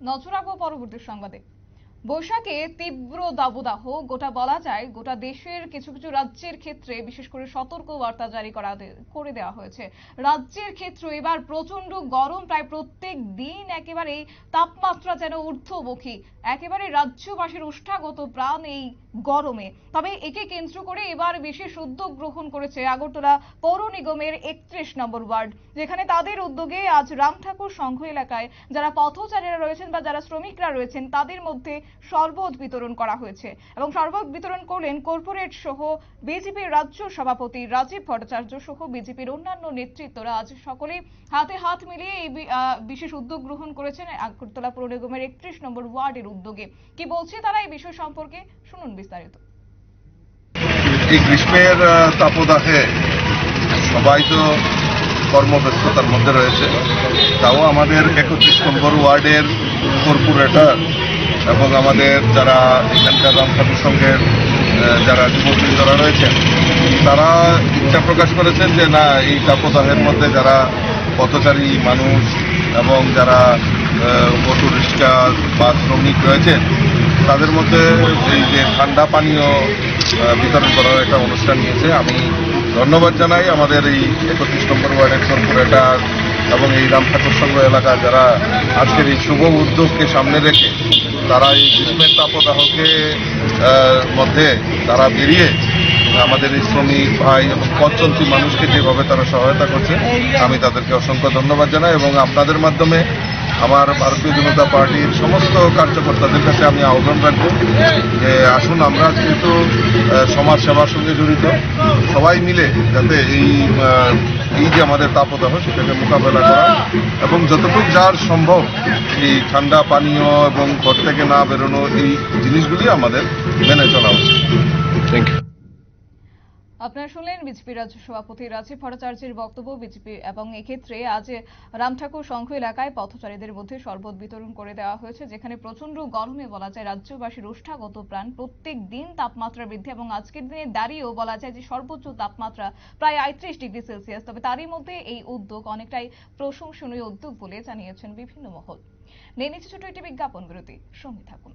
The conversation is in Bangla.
নজর রাখব পরবর্তী সংবাদে। বৈশাখে তীব্র দাবদাহ, গোটা বলা যায় গোটা দেশের কিছু কিছু রাজ্যের ক্ষেত্রে বিশেষ করে সতর্ক বার্তা জারি করা করে দেওয়া হয়েছে। রাজ্যের ক্ষেত্রে এবার প্রচণ্ড গরম, প্রায় প্রত্যেক দিন একেবারে তাপমাত্রা যেন ঊর্ধ্বমুখী। একেবারে রাজ্যবাসীর উষ্ঠাগত প্রাণ এই গরমে। তবে একে কেন্দ্র করে এবার বিশেষ উদ্যোগ গ্রহণ করেছে আগরতলা পৌর নিগমের একত্রিশ নম্বর ওয়ার্ড, যেখানে তাদের উদ্যোগে আজ রাম ঠাকুর সংঘ এলাকায় যারা পথচারীরা রয়েছেন বা যারা শ্রমিকরা রয়েছেন, তাদের মধ্যে শরবত বিতরণ করা হয়েছে এবং শরবত বিতরণ করলেন কর্পোরেট সহ বিজেপির রাজ্য সভাপতি রাজীব ভট্টাচার্য সহ বিজেপির অন্যান্য নেতৃত্বরা। আজ সকলে হাতে হাত মিলিয়ে এই বিশেষ উদ্যোগ গ্রহণ করেছেন আগরতলা পৌর নিগমের একত্রিশ নম্বর ওয়ার্ডের উদ্যোগে। কি বলছে তারা এই বিষয় সম্পর্কে? শুনুন বিস্তারিত। এই গ্রীষ্মের তাপদাহে সবাই তো কর্মব্যস্ততার মধ্যে রয়েছে। তাও আমাদের একত্রিশ নম্বর ওয়ার্ডের কর্পোরেটর এবং আমাদের যারা এখানকার রাম ঠাকুর সংঘের যারা যুববৃন্দরা রয়েছেন, তারা ইচ্ছা প্রকাশ করেছেন যে না, এই তাপদাহের মধ্যে যারা পথচারী মানুষ এবং যারা অটো রিক্সা বা শ্রমিক রয়েছেন তাদের মধ্যে এই যে ঠান্ডা পানীয় বিতরণ করার একটা অনুষ্ঠান নিয়েছে। আমি ধন্যবাদ জানাই আমাদের এই একত্রিশ নম্বর ওয়ার্ডের কর্পোরেটর এবং এই রাম ঠাকুর সংঘ এলাকা যারা আজকের এই শুভ উদ্যোগকে সামনে রেখে তারা এই গ্রীষ্মের তাপদাহকে মধ্যে তারা বেরিয়ে আমাদের এই শ্রমিক ভাই এবং পথচলতি মানুষকে যেভাবে তারা সহায়তা করছে, আমি তাদেরকে অসংখ্য ধন্যবাদ জানাই এবং আপনাদের মাধ্যমে আমার ভারতীয় জনতা পার্টির সমস্ত কার্যকর্তাদের কাছে আমি আহ্বান রাখব যে আসুন, আমরা যেহেতু সমাজ সেবার সঙ্গে জড়িত, সবাই মিলে যাতে এই এই যে আমাদের তাপদাহ, সেটাকে মোকাবেলা করা এবং যতটুকু যার সম্ভব এই ঠান্ডা পানীয় এবং ঘর থেকে না বেরোনো এই জিনিসগুলি আমাদের মেনে চলা উচিত। থ্যাংক ইউ আপনারা শুনলেন বিজেপি রাজ্য সভাপতি রাজীব ভট্টাচার্যের বক্তব্য বিজেপি এবং এক্ষেত্রে আজ রাম ঠাকুর সংঘ এলাকায় পথচারীদের মধ্যে শরবত বিতরণ করে দেওয়া হয়েছে, যেখানে প্রচণ্ড গরমে বলা যায় রাজ্যবাসীর উষ্ঠাগত প্রাণ প্রত্যেক দিন তাপমাত্রা বৃদ্ধি এবং আজকের দিনে দাঁড়িয়েও বলা যায় যে সর্বোচ্চ তাপমাত্রা প্রায় আটত্রিশ ডিগ্রি সেলসিয়াস। তবে তারই মধ্যে এই উদ্যোগ অনেকটাই প্রশংসনীয় উদ্যোগ বলে জানিয়েছেন বিভিন্ন মহল। নিয়ে নিচ্ছে ছোট একটি বিজ্ঞাপন বিরতি, সঙ্গে থাকুন।